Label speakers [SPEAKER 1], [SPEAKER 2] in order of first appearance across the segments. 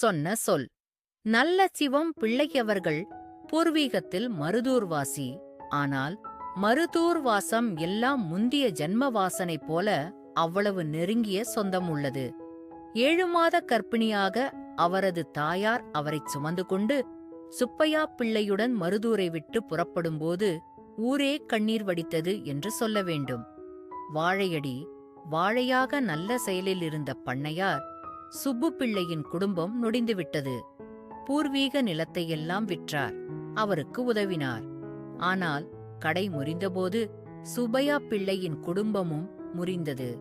[SPEAKER 1] சொன்ன சொல். நல்ல சிவம் பிள்ளையவர்கள் பூர்வீகத்தில் மருதூர்வாசி. ஆனால் மருதூர் வாசம் எல்லாம் முந்திய ஜன்ம வாசனை போல அவ்வளவு நெருங்கிய சொந்தம் உள்ளது ஏழு மாத கர்ப்பிணியாக அவரது தாயார் அவரைச் சுமந்து கொண்டு சுப்பையா பிள்ளையுடன் மருதூரை விட்டு புறப்படும்போது ஊரே கண்ணீர் வடித்தது என்று சொல்ல வேண்டும். வாழையடி வாழையாக நல்ல செயலில் இருந்த பண்ணையார் சுப்பு பிள்ளையின் குடும்பம் நொடிந்துவிட்டது. பூர்வீக நிலத்தையெல்லாம் விற்றார். அவருக்கு உதவினார். ஆனால் கடை முறிந்தபோது சுபையா பிள்ளையின் குடும்பமும் முறிந்தது.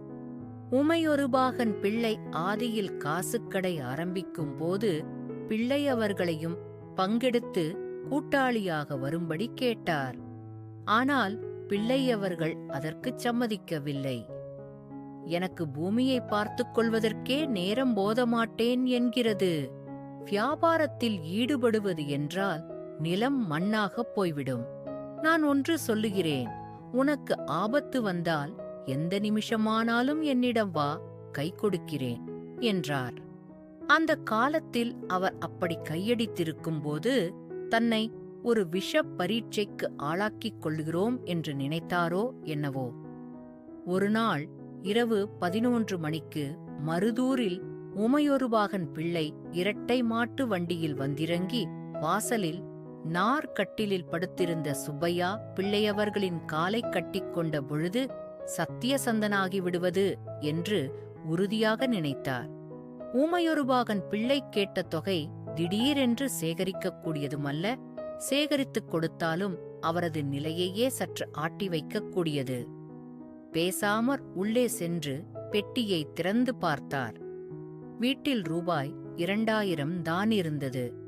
[SPEAKER 1] உமையொருபாகன் பிள்ளை ஆதியில் காசுக்கடை ஆரம்பிக்கும் போது பிள்ளையவர்களையும் பங்கெடுத்து கூட்டாளியாக வரும்படி கேட்டார். ஆனால் பிள்ளையவர்கள் அதற்குச் சம்மதிக்கவில்லை. எனக்கு பூமியை பார்த்துக் கொள்வதற்கே நேரம் போதமாட்டேன் என்கிறது. வியாபாரத்தில் ஈடுபடுவது என்றால் நிலம் மண்ணாகப் போய்விடும். நான் ஒன்று சொல்லுகிறேன் உனக்கு ஆபத்து வந்தால் எந்த நிமிஷமானாலும் என்னிடம் வா கை கொடுக்கிறேன் என்றார். அந்த காலத்தில் அவர் அப்படி கையடித்திருக்கும்போது தன்னை ஒரு விஷ பரீட்சைக்கு ஆளாக்கிக் கொள்கிறோம் என்று நினைத்தாரோ என்னவோ. ஒரு நாள் இரவு பதினொன்று மணிக்கு மருதூரில் உமையொருபாகன் பிள்ளை இரட்டை மாட்டு வண்டியில் வந்திறங்கி வாசலில் நார் கட்டிலில் படுத்திருந்த சுப்பையா பிள்ளையவர்களின் காலை கட்டிக்கொண்ட பொழுது சத்தியசந்தனாகி விடுவது என்று உறுதியாக நினைத்தார். ஊமையொருபாகன் பிள்ளை கேட்ட தொகை திடீரென்று சேகரிக்கக்கூடியதுமல்ல சேகரித்துக் கொடுத்தாலும் அவரது நிலையையே சற்று ஆட்டி வைக்கக்கூடியது பேசாமற் உள்ளே சென்று பெட்டியை திறந்து பார்த்தார். வீட்டில் ரூபாய் இரண்டாயிரம் தான் இருந்தது.